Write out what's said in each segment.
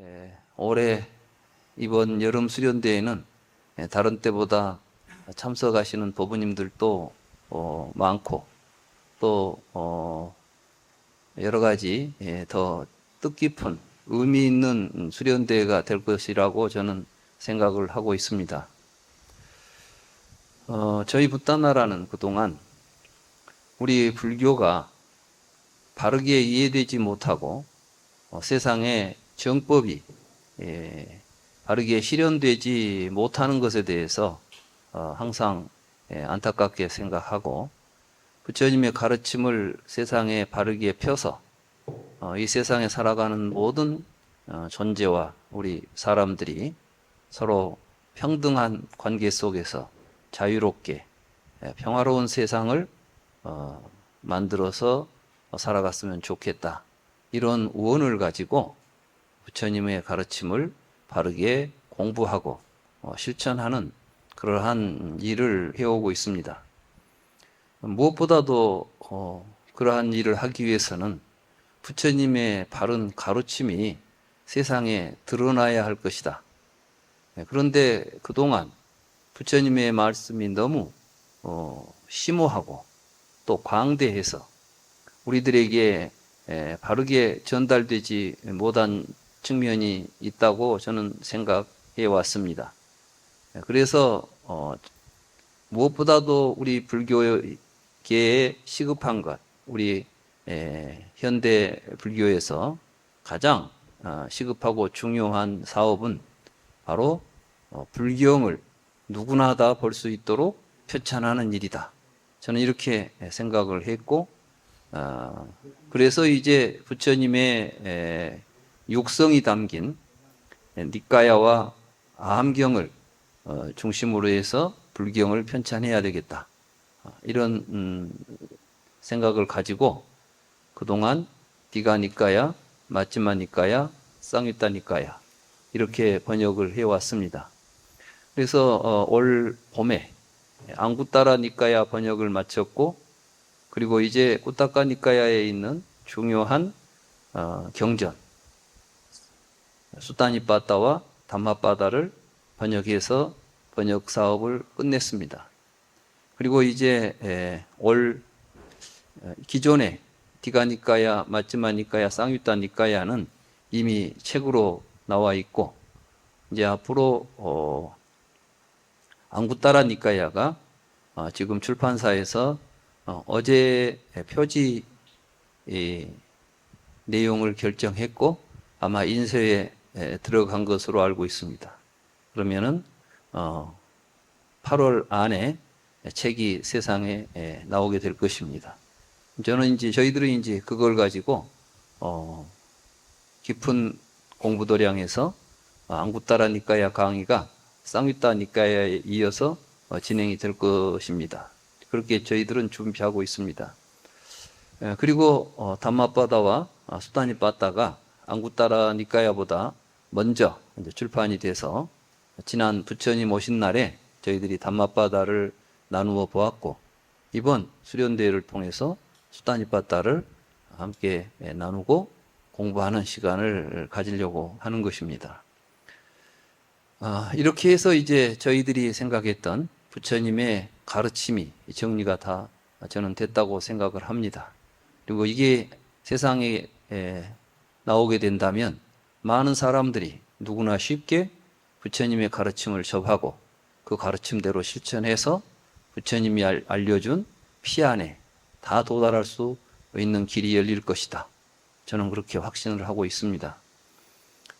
예, 올해 이번 여름 수련대회는 예, 다른 때보다 참석하시는 법부님들도 어, 많고 또 어, 여러 가지 예, 더 뜻깊은 의미 있는 수련대회가 될 것이라고 저는 생각을 하고 있습니다. 어, 저희 붓다나라는 그동안 우리 불교가 바르게 이해되지 못하고 어, 세상에 정법이 예, 바르게 실현되지 못하는 것에 대해서 어, 항상 예, 안타깝게 생각하고 부처님의 가르침을 세상에 바르게 펴서 어, 이 세상에 살아가는 모든 어, 존재와 우리 사람들이 서로 평등한 관계 속에서 자유롭게 예, 평화로운 세상을 어, 만들어서 살아갔으면 좋겠다. 이런 우원을 가지고 부처님의 가르침을 바르게 공부하고 어, 실천하는 그러한 일을 해오고 있습니다. 무엇보다도 어, 그러한 일을 하기 위해서는 부처님의 바른 가르침이 세상에 드러나야 할 것이다. 네, 그런데 그동안 부처님의 말씀이 너무 어, 심오하고 또 광대해서 우리들에게 에, 바르게 전달되지 못한 측면이 있다고 저는 생각해 왔습니다. 에, 그래서 어, 무엇보다도 우리 불교계에 시급한 것, 우리 에, 현대 불교에서 가장 어, 시급하고 중요한 사업은 바로 어, 불경을 누구나 다 볼 수 있도록 표찬하는 일이다. 저는 이렇게 생각을 했고, 어, 그래서 이제 부처님의 에, 육성이 담긴 니까야와 아함경을 어, 중심으로 해서 불경을 편찬해야 되겠다. 어, 이런 음, 생각을 가지고 그동안 디가 니까야, 마찌마 니까야, 쌍유따 니까야 이렇게 번역을 해왔습니다. 그래서 어, 올 봄에 앙구따라 니까야 번역을 마쳤고 그리고 이제 꾸타카 니까야에 있는 중요한 어, 경전 수타니빠따와 담마빠다를 번역해서 번역 사업을 끝냈습니다. 그리고 이제 에, 올 어, 기존의 디가니까야, 마츠마니까야, 쌍유따니까야는 이미 책으로 나와 있고 이제 앞으로 어, 앙구따라 니까야가 어, 지금 출판사에서 어, 제 표지 이, 내용을 결정했고 아마 인쇄에 에, 들어간 것으로 알고 있습니다. 그러면은 어, 8월 안에 책이 세상에 에, 나오게 될 것입니다. 저는 이제 저희들은 이제 그걸 가지고 어, 깊은 공부도량에서 앙구따라 니까야 강의가 쌍유따 니까야에 이어서 어, 진행이 될 것입니다. 그렇게 저희들은 준비하고 있습니다. 에, 그리고 어, 담마바다와 아, 수다니 바다가 앙구따라 니까야보다 먼저 이제 출판이 돼서 지난 부처님 오신 날에 저희들이 담마바다를 나누어 보았고 이번 수련대회를 통해서 수다니 바다를 함께 에, 나누고 공부하는 시간을 가지려고 하는 것입니다. 아, 이렇게 해서 이제 저희들이 생각했던 부처님의 가르침이 정리가 다 저는 됐다고 생각을 합니다. 그리고 이게 세상에 에, 나오게 된다면 많은 사람들이 누구나 쉽게 부처님의 가르침을 접하고 그 가르침대로 실천해서 부처님이 알, 알려준 피 안에 다 도달할 수 있는 길이 열릴 것이다. 저는 그렇게 확신을 하고 있습니다.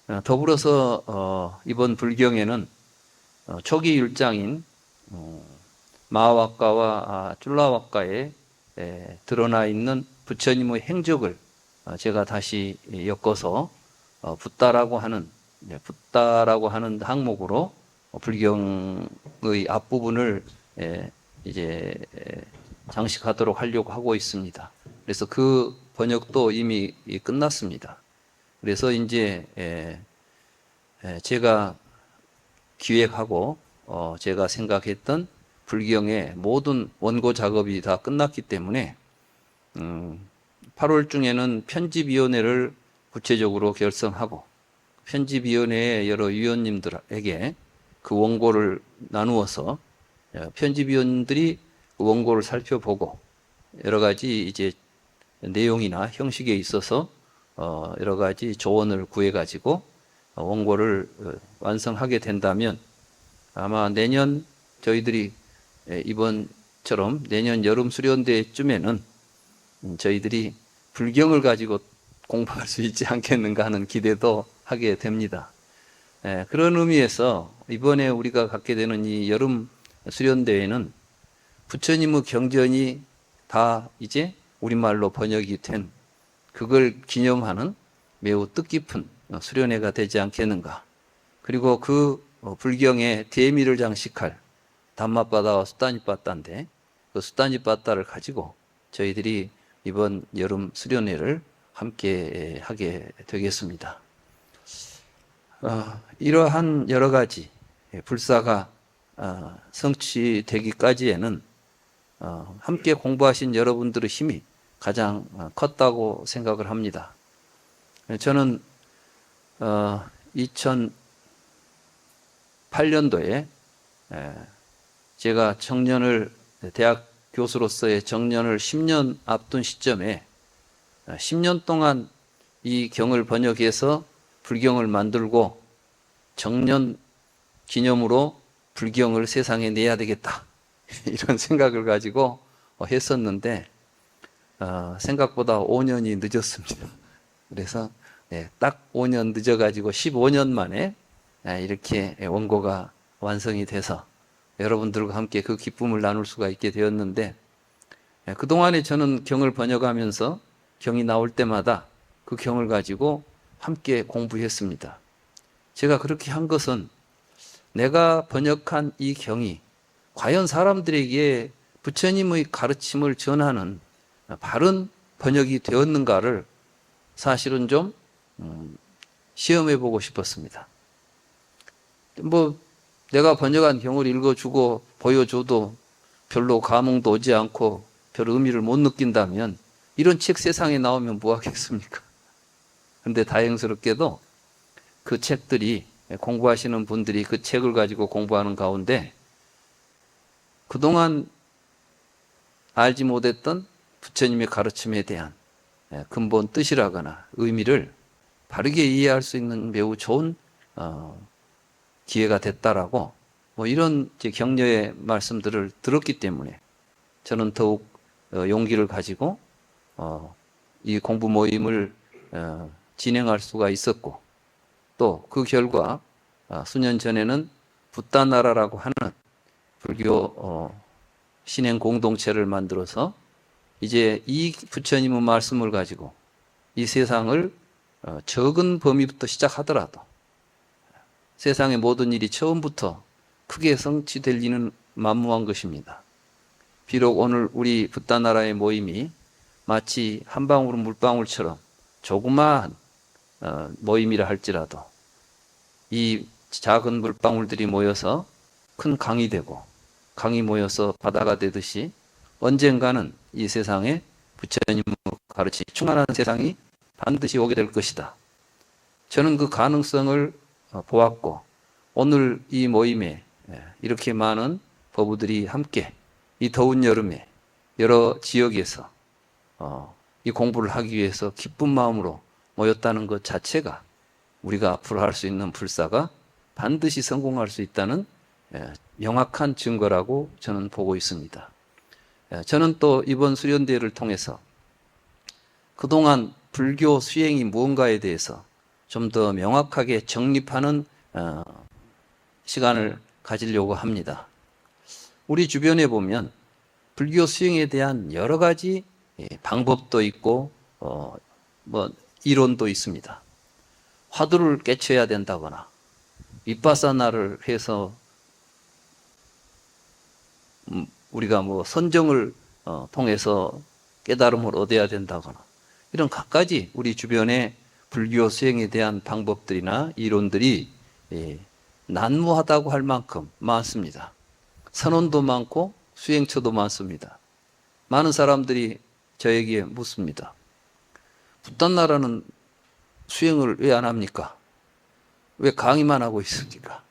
어, 더불어서 어, 이번 불경에는 어, 초기 율장인 어, 마와과와 아, 쫄라와과에 에, 드러나 있는 부처님의 행적을 어, 제가 다시 엮어서 어, 붓다라고 하는 네, 붓다라고 하는 항목으로 어, 불경의 앞부분을 에, 이제 에, 장식하도록 하려고 하고 있습니다. 그래서 그 번역도 이미 끝났습니다. 그래서 이제 에, 에, 제가 기획하고 어, 제가 생각했던 불경의 모든 원고 작업이 다 끝났기 때문에 음, 8월 중에는 편집위원회를 구체적으로 결성하고 편집위원회의 여러 위원님들에게 그 원고를 나누어서 어, 편집위원들이 그 원고를 살펴보고 여러 가지 이제 내용이나 형식에 있어서 어, 여러 가지 조언을 구해 가지고 원고를 어, 완성하게 된다면 아마 내년 저희들이 예, 이번처럼 내년 여름 수련대쯤에는 음, 저희들이 불경을 가지고 공부할 수 있지 않겠는가 하는 기대도 하게 됩니다. 예, 그런 의미에서 이번에 우리가 갖게 되는 이 여름 수련대회는 부처님의 경전이 다 이제 우리말로 번역이 된 그걸 기념하는 매우 뜻깊은 수련회가 되지 않겠는가. 그리고 그 어, 불경의 대미를 장식할 담마바다와 수다니바다인데 그 수다니바다를 가지고 저희들이 이번 여름 수련회를 함께 하게 되겠습니다. 어, 이러한 여러 가지 불사가 어, 성취되기까지에는 어, 함께 공부하신 여러분들의 힘이 가장 어, 컸다고 생각을 합니다. 저는 어, 2008년도에 제가 청년을 대학 교수로서의 정년을 10년 앞둔 시점에 10년 동안 이 경을 번역해서 불경을 만들고 정년 기념으로 불경을 세상에 내야 되겠다. 이런 생각을 가지고 했었는데, 어, 생각보다 5년이 늦었습니다. 그래서 네, 딱 5년 늦어가지고 15년 만에 네, 이렇게 원고가 완성이 돼서 여러분들과 함께 그 기쁨을 나눌 수가 있게 되었는데, 네, 그동안에 저는 경을 번역하면서 경이 나올 때마다 그 경을 가지고 함께 공부했습니다. 제가 그렇게 한 것은 내가 번역한 이 경이 과연 사람들에게 부처님의 가르침을 전하는 바른 번역이 되었는가를 사실은 좀 음, 시험해 보고 싶었습니다. 뭐 내가 번역한 경을 읽어주고 보여줘도 별로 감흥도 오지 않고 별 의미를 못 느낀다면 이런 책 세상에 나오면 뭐 하겠습니까? 근데 다행스럽게도 그 책들이 공부하시는 분들이 그 책을 가지고 공부하는 가운데 그동안 알지 못했던 부처님의 가르침에 대한 예, 근본 뜻이라거나 의미를 바르게 이해할 수 있는 매우 좋은 어, 기회가 됐다라고 뭐 이런 격려의 말씀들을 들었기 때문에 저는 더욱 어, 용기를 가지고 어, 이 공부 모임을 진행할 수가 있었고 또 그 결과 수년 전에는 붓다나라라고 하는 불교 어, 신행 공동체를 만들어서 이제 이 부처님의 말씀을 가지고 이 세상을 어, 적은 범위부터 시작하더라도 세상의 모든 일이 처음부터 크게 성취될 리는 만무한 것입니다. 비록 오늘 우리 붓다나라의 모임이 마치 한 방울 물방울처럼 조그마한 어, 모임이라 할지라도 이 작은 물방울들이 모여서 큰 강이 되고 강이 모여서 바다가 되듯이 언젠가는 이 세상에 부처님의 가르치 충만한 세상이 반드시 오게 될 것이다. 저는 그 가능성을 어, 보았고 오늘 이 모임에 예, 이렇게 많은 법우들이 함께 이 더운 여름에 여러 지역에서 어, 이 공부를 하기 위해서 기쁜 마음으로 모였다는 것 자체가 우리가 앞으로 할 수 있는 불사가 반드시 성공할 수 있다는 예, 명확한 증거라고 저는 보고 있습니다. 예, 저는 또 이번 수련대회를 통해서 그동안 불교 수행이 무언가에 대해서 좀 더 명확하게 정립하는 어, 시간을 가지려고 합니다. 우리 주변에 보면 불교 수행에 대한 여러 가지 예, 방법도 있고 어, 뭐 이론도 있습니다. 화두를 깨쳐야 된다거나 윗바사나를 해서 음, 우리가 뭐 선정을 어, 통해서 깨달음을 얻어야 된다거나 이런 갖가지 우리 주변에 불교 수행에 대한 방법들이나 이론들이 예, 난무하다고 할 만큼 많습니다. 선언도 많고 수행처도 많습니다. 많은 사람들이 저에게 묻습니다. 붓단 나라는 수행을 왜 안 합니까? 왜 강의만 하고 있습니까?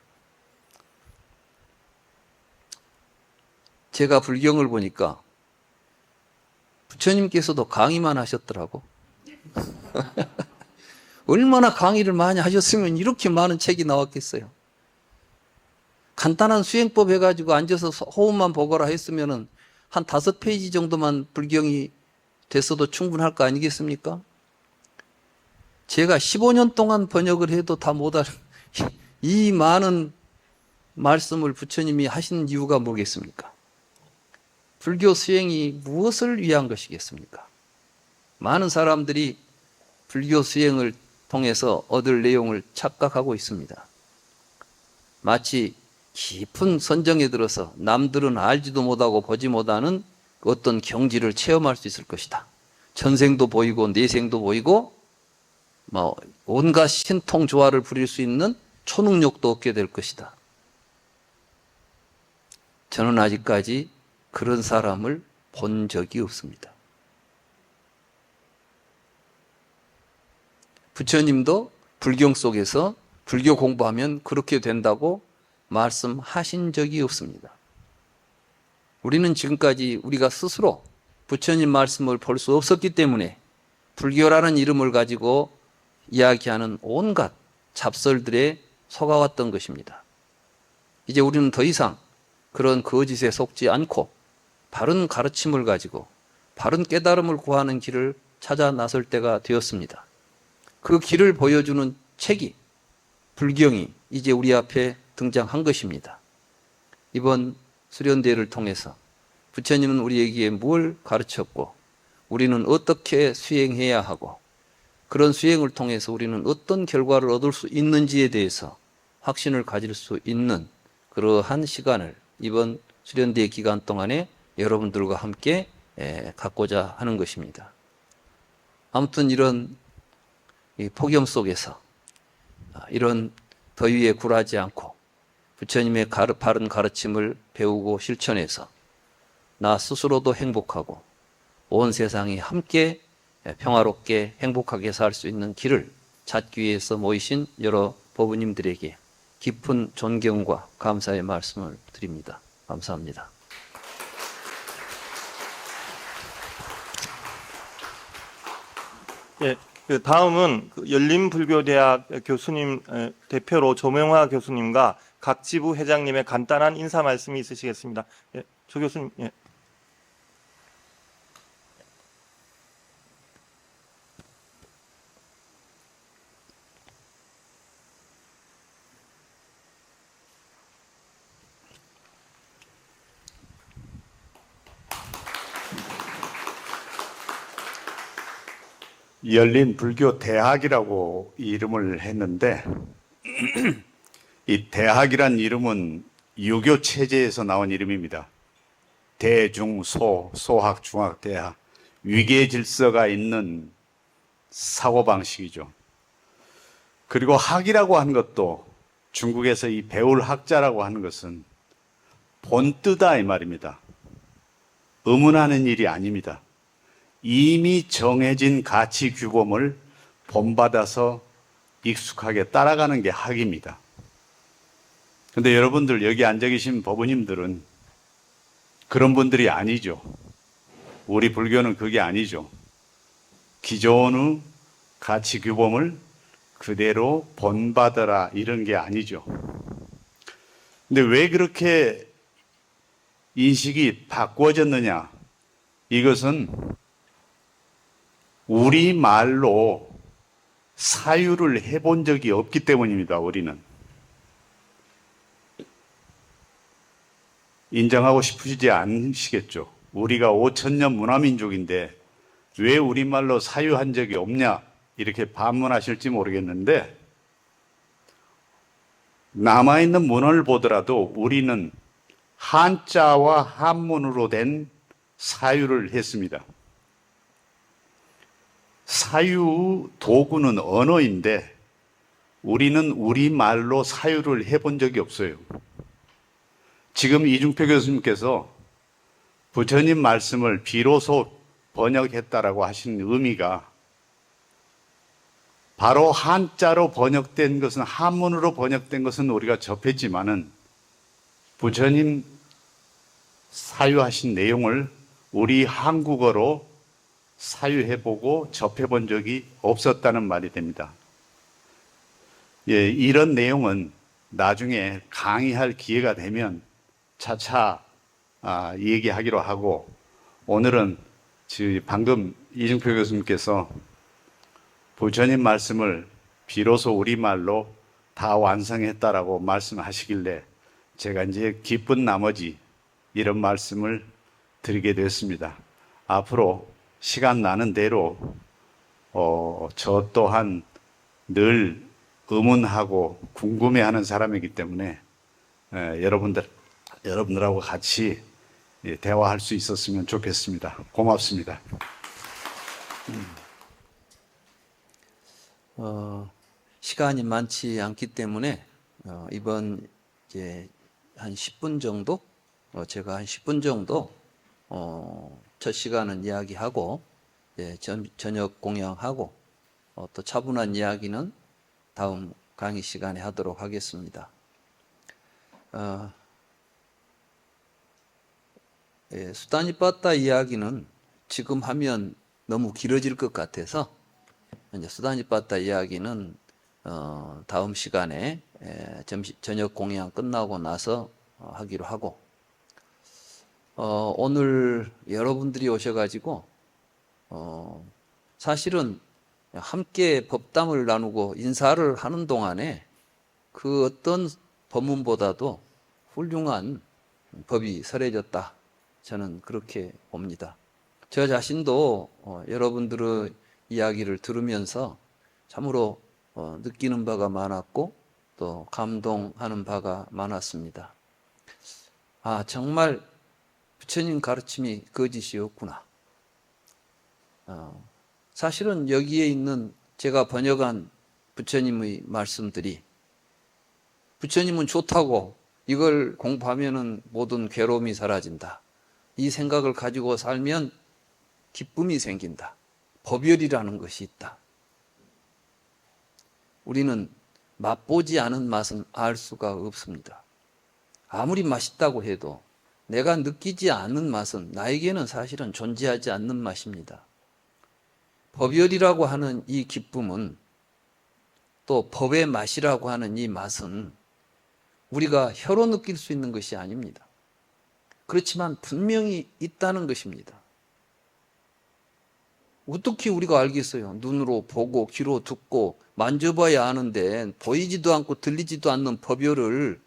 제가 불경을 보니까 부처님께서도 강의만 하셨더라고. 얼마나 강의를 많이 하셨으면 이렇게 많은 책이 나왔겠어요. 간단한 수행법 해가지고 앉아서 호흡만 보거라 했으면은 한 다섯 페이지 정도만 불경이 됐어도 충분할 거 아니겠습니까? 제가 15년 동안 번역을 해도 다 못하는 이 많은 말씀을 부처님이 하신 이유가 뭐겠습니까? 불교 수행이 무엇을 위한 것이겠습니까? 많은 사람들이 불교 수행을 통해서 얻을 내용을 착각하고 있습니다. 마치 깊은 선정에 들어서 남들은 알지도 못하고 보지 못하는 어떤 경지를 체험할 수 있을 것이다. 전생도 보이고 내생도 보이고 뭐 온갖 신통 조화를 부릴 수 있는 초능력도 얻게 될 것이다. 저는 아직까지 그런 사람을 본 적이 없습니다. 부처님도 불경 속에서 불교 공부하면 그렇게 된다고 말씀하신 적이 없습니다. 우리는 지금까지 우리가 스스로 부처님 말씀을 볼 수 없었기 때문에 불교라는 이름을 가지고 이야기하는 온갖 잡설들에 속아왔던 것입니다. 이제 우리는 더 이상 그런 거짓에 속지 않고 바른 가르침을 가지고 바른 깨달음을 구하는 길을 찾아 나설 때가 되었습니다. 그 길을 보여주는 책이 불경이 이제 우리 앞에 등장한 것입니다. 이번 수련대회를 통해서 부처님은 우리에게 뭘 가르쳤고 우리는 어떻게 수행해야 하고 그런 수행을 통해서 우리는 어떤 결과를 얻을 수 있는지에 대해서 확신을 가질 수 있는 그러한 시간을 이번 수련대 기간 동안에 여러분들과 함께 에, 갖고자 하는 것입니다. 아무튼 이런 이 폭염 속에서 아, 이런 더위에 굴하지 않고 부처님의 가르, 바른 가르침을 배우고 실천해서 나 스스로도 행복하고 온 세상이 함께 평화롭게 행복하게 살 수 있는 길을 찾기 위해서 모이신 여러 법부님들에게 깊은 존경과 감사의 말씀을 드립니다. 감사합니다. 예, 그 다음은 그 열린불교대학 교수님 에, 대표로 조명화 교수님과 각 지부 회장님의 간단한 인사 말씀이 있으시겠습니다. 예, 조 교수님. 예. 열린 불교 대학이라고 이름을 했는데 이 대학이란 이름은 유교 체제에서 나온 이름입니다. 대중소 소학 중학 대학 위계 질서가 있는 사고 방식이죠. 그리고 학이라고 하는 것도 중국에서 이 배울 학자라고 하는 것은 본뜨다 이 말입니다. 의문하는 일이 아닙니다. 이미 정해진 가치 규범을 본받아서 익숙하게 따라가는 게 학입니다. 근데 여러분들 여기 앉아 계신 법부님들은 그런 분들이 아니죠. 우리 불교는 그게 아니죠. 기존의 가치 규범을 그대로 본받아라 이런 게 아니죠. 근데 왜 그렇게 인식이 바꿔졌느냐? 이것은 우리 말로 사유를 해본 적이 없기 때문입니다, 우리는. 인정하고 싶으시지 않으시겠죠. 우리가 5천년 문화민족인데 왜 우리말로 사유한 적이 없냐? 이렇게 반문하실지 모르겠는데 남아있는 문헌을 보더라도 우리는 한자와 한문으로 된 사유를 했습니다. 사유 도구는 언어인데 우리는 우리말로 사유를 해본 적이 없어요. 지금 이중표 교수님께서 부처님 말씀을 비로소 번역했다라고 하신 의미가 바로 한자로 번역된 것은 한문으로 번역된 것은 우리가 접했지만은 부처님 사유하신 내용을 우리 한국어로 사유해보고 접해본 적이 없었다는 말이 됩니다. 예, 이런 내용은 나중에 강의할 기회가 되면 차차 아, 얘기하기로 하고 오늘은 지- 방금 이중표 교수님께서 부처님 말씀을 비로소 우리말로 다 완성했다라고 말씀하시길래 제가 이제 기쁜 나머지 이런 말씀을 드리게 됐습니다. 앞으로 시간 나는 대로 어, 저 또한 늘 의문하고 궁금해하는 사람이기 때문에 에, 여러분들 여러분들하고 같이 예, 대화할 수 있었으면 좋겠습니다. 고맙습니다. 어, 시간이 많지 않기 때문에 어, 이번 이제 한 10분 정도 어, 제가 한 10분 정도 어, 첫 시간은 이야기하고 예, 전, 저녁 공양하고 어, 또 차분한 이야기는 다음 강의 시간에 하도록 하겠습니다. 어, 예, 수단이 빠따 이야기는 지금 하면 너무 길어질 것 같아서 이제 수단이 빠따 이야기는 어, 다음 시간에 에, 점심 저녁 공양 끝나고 나서 어, 하기로 하고 어, 오늘 여러분들이 오셔가지고 어, 사실은 함께 법담을 나누고 인사를 하는 동안에 그 어떤 법문보다도 훌륭한 법이 설해졌다. 저는 그렇게 봅니다. 저 자신도 어, 여러분들의 이야기를 들으면서 참으로 어, 느끼는 바가 많았고 또 감동하는 바가 많았습니다. 아, 정말 부처님 가르침이 거짓이었구나. 어, 사실은 여기에 있는 제가 번역한 부처님의 말씀들이 부처님은 좋다고 이걸 공부하면은 모든 괴로움이 사라진다. 이 생각을 가지고 살면 기쁨이 생긴다. 법열이라는 것이 있다. 우리는 맛보지 않은 맛은 알 수가 없습니다. 아무리 맛있다고 해도 내가 느끼지 않는 맛은 나에게는 사실은 존재하지 않는 맛입니다. 법열이라고 하는 이 기쁨은 또 법의 맛이라고 하는 이 맛은 우리가 혀로 느낄 수 있는 것이 아닙니다. 그렇지만 분명히 있다는 것입니다. 어떻게 우리가 알겠어요? 눈으로 보고 귀로 듣고 만져봐야 아는데 보이지도 않고 들리지도 않는 법열을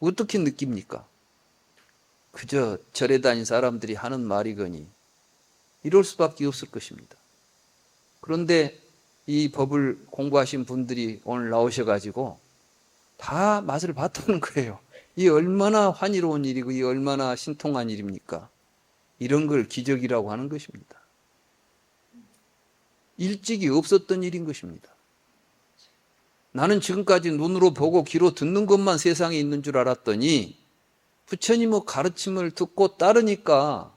어떻게 느낍니까? 그저 절에 다닌 사람들이 하는 말이거니 이럴 수밖에 없을 것입니다. 그런데 이 법을 공부하신 분들이 오늘 나오셔가지고 다 맛을 봤다는 거예요. 이 얼마나 환희로운 일이고 이 얼마나 신통한 일입니까? 이런 걸 기적이라고 하는 것입니다. 일찍이 없었던 일인 것입니다. 나는 지금까지 눈으로 보고 귀로 듣는 것만 세상에 있는 줄 알았더니 부처님의 가르침을 듣고 따르니까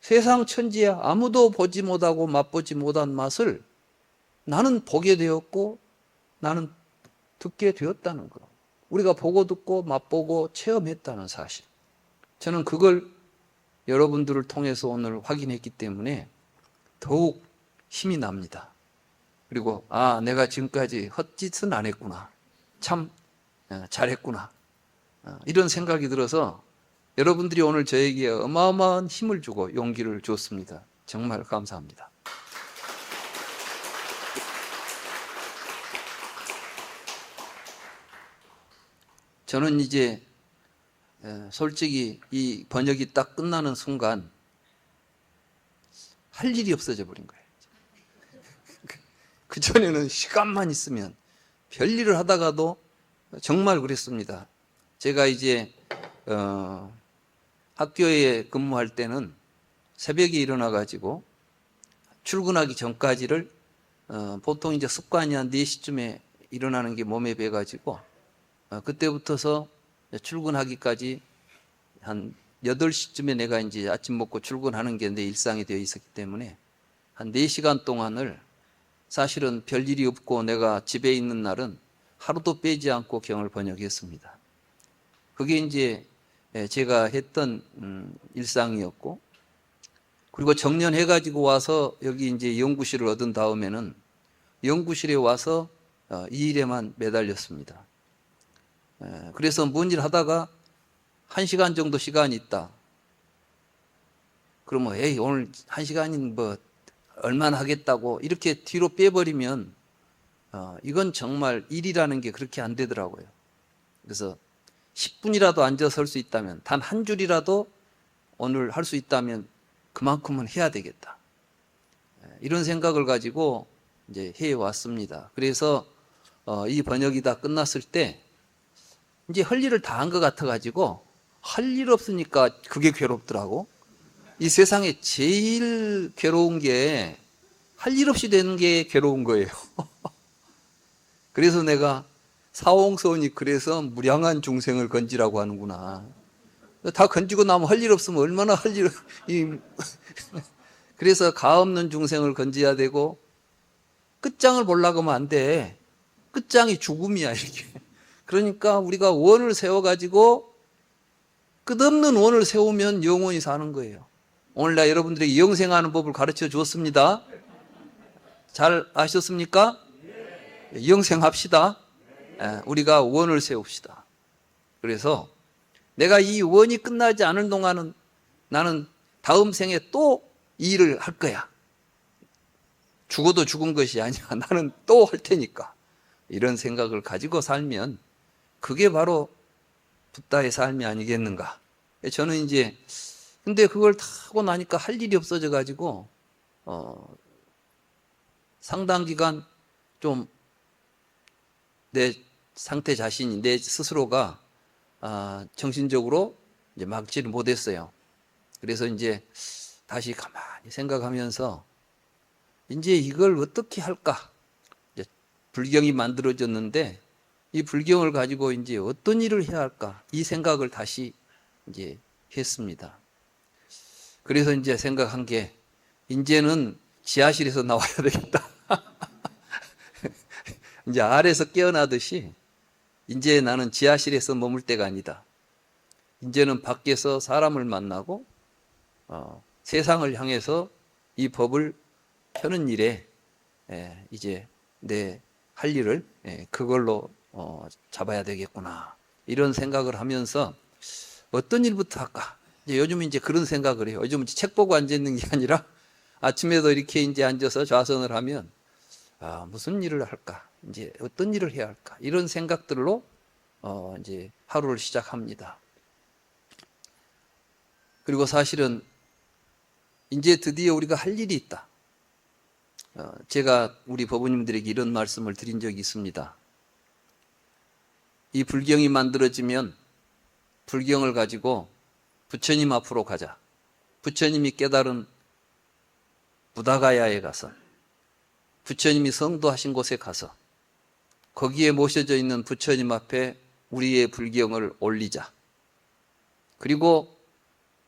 세상 천지에 아무도 보지 못하고 맛보지 못한 맛을 나는 보게 되었고 나는 듣게 되었다는 거. 우리가 보고 듣고 맛보고 체험했다는 사실. 저는 그걸 여러분들을 통해서 오늘 확인했기 때문에 더욱 힘이 납니다. 그리고 아 내가 지금까지 헛짓은 안 했구나. 참 어, 잘했구나. 어, 이런 생각이 들어서 여러분들이 오늘 저에게 어마어마한 힘을 주고 용기를 줬습니다. 정말 감사합니다. 저는 이제 에, 솔직히 이 번역이 딱 끝나는 순간 할 일이 없어져 버린 거예요. 그 전에는 시간만 있으면 별 일을 하다가도 정말 그랬습니다. 제가 이제 어, 학교에 근무할 때는 새벽에 일어나 가지고 출근하기 전까지를 어, 보통 이제 습관이 한 4시쯤에 일어나는 게 몸에 배 가지고 어, 그때부터서 출근하기까지 한 8시쯤에 내가 이제 아침 먹고 출근하는 게 내 일상이 되어 있었기 때문에 한 4시간 동안을 사실은 별일이 없고 내가 집에 있는 날은 하루도 빼지 않고 경을 번역했습니다. 그게 이제 예, 제가 했던 음, 일상이었고 그리고 정년해 가지고 와서 여기 이제 연구실을 얻은 다음에는 연구실에 와서 어, 이 일에만 매달렸습니다. 예, 그래서 뭔일 하다가 한 시간 정도 시간이 있다. 그러면 에이 오늘 한 시간인 뭐 얼마나 하겠다고 이렇게 뒤로 빼버리면 어, 이건 정말 일이라는 게 그렇게 안 되더라고요. 그래서 10분이라도 앉아 설수 있다면 단 한 줄이라도 오늘 할 수 있다면 그만큼은 해야 되겠다. 예, 이런 생각을 가지고 이제 해 왔습니다. 그래서 어, 이 번역이 다 끝났을 때 이제 할 일을 다 한 것 같아 가지고 할 일 없으니까 그게 괴롭더라고. 이 세상에 제일 괴로운 게 할 일 없이 되는 게 괴로운 거예요. 그래서 내가 사홍서원이 그래서 무량한 중생을 건지라고 하는구나. 다 건지고 나면 할 일 없으면 얼마나 할 일, 이, 그래서 가 없는 중생을 건져야 되고, 끝장을 보려고 하면 안 돼. 끝장이 죽음이야, 이렇게. 그러니까 우리가 원을 세워가지고, 끝없는 원을 세우면 영원히 사는 거예요. 오늘 나 여러분들에게 영생하는 법을 가르쳐 주었습니다. 잘 아셨습니까? 영생합시다. 예, 우리가 원을 세웁시다. 그래서 내가 이 원이 끝나지 않을 동안은 나는 다음 생에 또이 일을 할 거야. 죽어도 죽은 것이 아니야. 나는 또 할 테니까. 이런 생각을 가지고 살면 그게 바로 붓다의 삶이 아니겠는가. 저는 이제 근데 그걸 다 하고 나니까 할 일이 없어져 가지고 어 상당 기간 좀 내 상태 자신이 내 스스로가 아, 정신적으로 이제 막지를 못했어요. 그래서 이제 다시 가만히 생각하면서 이제 이걸 어떻게 할까? 불경이 만들어졌는데 이 불경을 가지고 이제 어떤 일을 해야 할까? 이 생각을 다시 이제 했습니다. 그래서 이제 생각한 게 이제는 지하실에서 나와야 되겠다. 이제 아래에서 깨어나듯이 이제 나는 지하실에서 머물 때가 아니다. 이제는 밖에서 사람을 만나고 어, 세상을 향해서 이 법을 펴는 일에 예, 이제 내 할 일을 예, 그걸로 어, 잡아야 되겠구나 이런 생각을 하면서 어떤 일부터 할까? 이제 요즘 이제 그런 생각을 해요. 요즘 책 보고 앉아 있는 게 아니라 아침에도 이렇게 이제 앉아서 좌선을 하면 아, 무슨 일을 할까? 이제 어떤 일을 해야 할까? 이런 생각들로 어, 이제 하루를 시작합니다. 그리고 사실은 이제 드디어 우리가 할 일이 있다. 어, 제가 우리 법부님들에게 이런 말씀을 드린 적이 있습니다. 이 불경이 만들어지면 불경을 가지고 부처님 앞으로 가자. 부처님이 깨달은 부다가야에 가서 부처님이 성도하신 곳에 가서 거기에 모셔져 있는 부처님 앞에 우리의 불경을 올리자. 그리고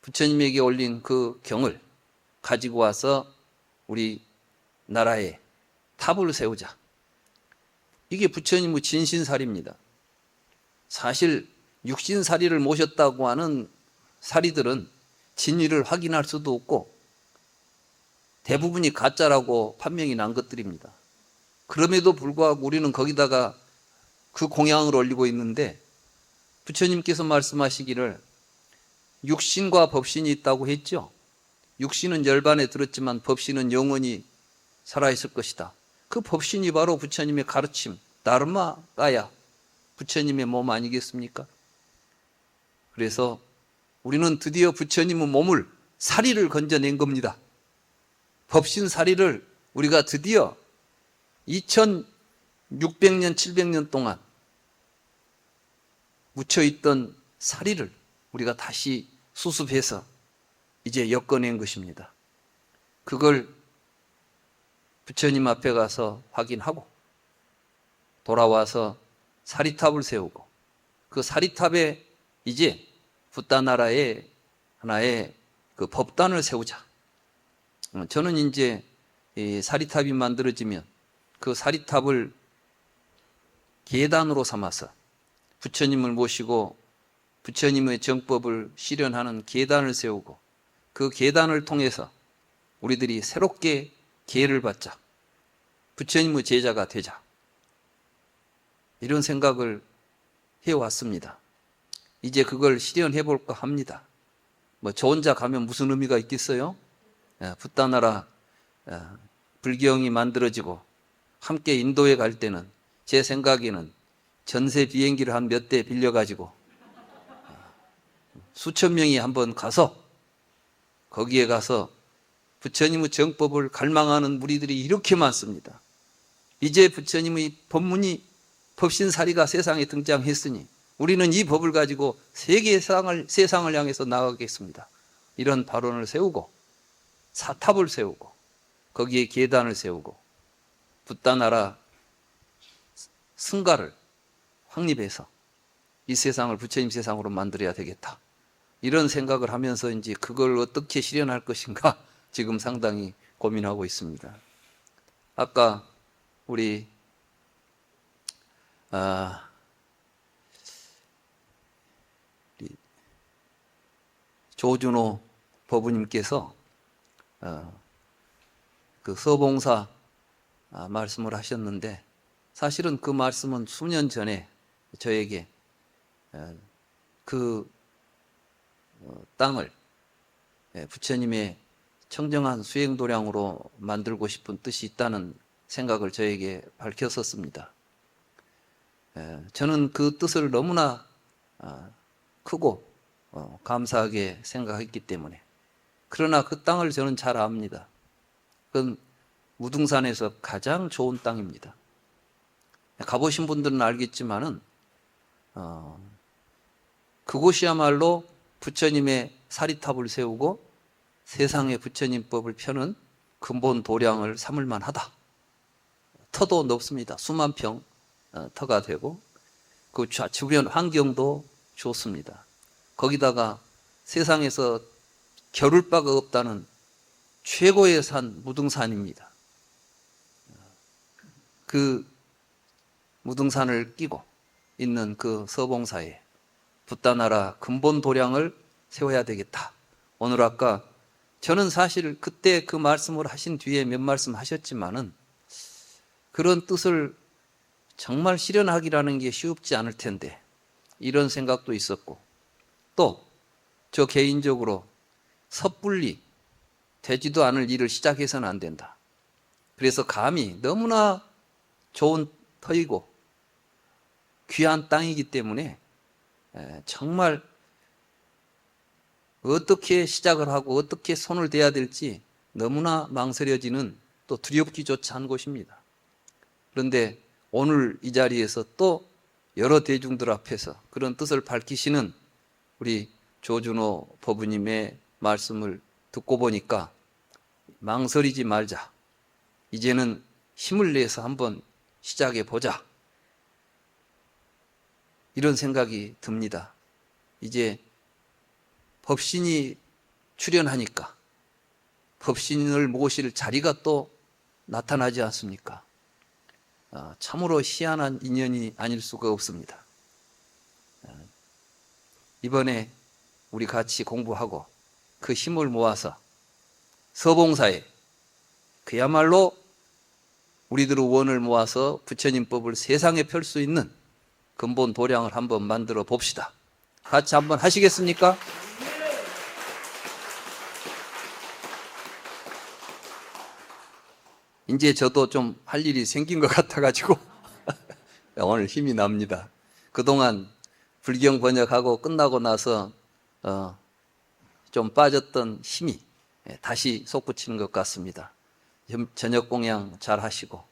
부처님에게 올린 그 경을 가지고 와서 우리 나라에 탑을 세우자. 이게 부처님의 진신살입니다. 사실 육신사리를 모셨다고 하는 사리들은 진위를 확인할 수도 없고 대부분이 가짜라고 판명이 난 것들입니다. 그럼에도 불구하고 우리는 거기다가 그 공양을 올리고 있는데 부처님께서 말씀하시기를 육신과 법신이 있다고 했죠. 육신은 열반에 들었지만 법신은 영원히 살아있을 것이다. 그 법신이 바로 부처님의 가르침, 나르마가야 부처님의 몸 아니겠습니까? 그래서 우리는 드디어 부처님의 몸을 사리를 건져낸 겁니다. 법신 사리를 우리가 드디어 2600년, 700년 동안 묻혀있던 사리를 우리가 다시 수습해서 이제 엮어낸 것입니다. 그걸 부처님 앞에 가서 확인하고 돌아와서 사리탑을 세우고 그 사리탑에 이제 붓다 나라의 하나의 그 법단을 세우자. 어, 저는 이제 이 사리탑이 만들어지면 그 사리탑을 계단으로 삼아서 부처님을 모시고 부처님의 정법을 실현하는 계단을 세우고 그 계단을 통해서 우리들이 새롭게 기회를 받자. 부처님의 제자가 되자. 이런 생각을 해왔습니다. 이제 그걸 실현해 볼까 합니다. 뭐 저 혼자 가면 무슨 의미가 있겠어요? 예, 붓다나라 예, 불경이 만들어지고 함께 인도에 갈 때는 제 생각에는 전세 비행기를 한 몇 대 빌려가지고 수천 명이 한번 가서 거기에 가서 부처님의 정법을 갈망하는 무리들이 이렇게 많습니다. 이제 부처님의 법문이 법신사리가 세상에 등장했으니 우리는 이 법을 가지고 세계 세상을, 세상을 향해서 나가겠습니다. 이런 발언을 세우고 사탑을 세우고 거기에 계단을 세우고 붓다 나라 승가를 확립해서 이 세상을 부처님 세상으로 만들어야 되겠다. 이런 생각을 하면서 이제 그걸 어떻게 실현할 것인가 지금 상당히 고민하고 있습니다. 아까 우리 아, 조준호 법우님께서 어, 그 서봉사 아, 말씀을 하셨는데 사실은 그 말씀은 수년 전에 저에게 어, 그 어, 땅을 예, 부처님의 청정한 수행도량으로 만들고 싶은 뜻이 있다는 생각을 저에게 밝혔었습니다. 예, 저는 그 뜻을 너무나 아, 크고 어, 감사하게 생각했기 때문에 그러나 그 땅을 저는 잘 압니다. 그건 무등산에서 가장 좋은 땅입니다. 가보신 분들은 알겠지만은 어, 그곳이야말로 부처님의 사리탑을 세우고 세상의 부처님법을 펴는 근본 도량을 삼을 만하다. 터도 높습니다. 수만 평 어, 터가 되고 그 좌- 주변 환경도 좋습니다. 거기다가 세상에서 겨룰 바가 없다는 최고의 산 무등산입니다. 그 무등산을 끼고 있는 그 서봉사에 붓다나라 근본 도량을 세워야 되겠다. 오늘 아까 저는 사실 그때 그 말씀을 하신 뒤에 몇 말씀 하셨지만은 그런 뜻을 정말 실현하기라는 게 쉽지 않을 텐데 이런 생각도 있었고 또 저 개인적으로 섣불리 되지도 않을 일을 시작해서는 안 된다. 그래서 감히 너무나 좋은 터이고 귀한 땅이기 때문에 에, 정말 어떻게 시작을 하고 어떻게 손을 대야 될지 너무나 망설여지는 또 두렵기조차 한 곳입니다. 그런데 오늘 이 자리에서 또 여러 대중들 앞에서 그런 뜻을 밝히시는 우리 조준호 법우님의 말씀을 듣고 보니까 망설이지 말자. 이제는 힘을 내서 한번 시작해 보자. 이런 생각이 듭니다. 이제 법신이 출연하니까 법신을 모실 자리가 또 나타나지 않습니까? 아, 참으로 희한한 인연이 아닐 수가 없습니다. 아, 이번에 우리 같이 공부하고 그 힘을 모아서 서봉사에 그야말로 우리들의 원을 모아서 부처님법을 세상에 펼 수 있는 근본 도량을 한번 만들어 봅시다. 같이 한번 하시겠습니까? 이제 저도 좀 할 일이 생긴 것 같아가지고 오늘 힘이 납니다. 그동안 불경 번역하고 끝나고 나서 어, 좀 빠졌던 힘이 예, 다시 솟구치는 것 같습니다. 점- 저녁 공양 잘 하시고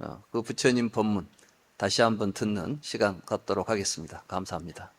어, 그 부처님 법문 다시 한번 듣는 시간 갖도록 하겠습니다. 감사합니다.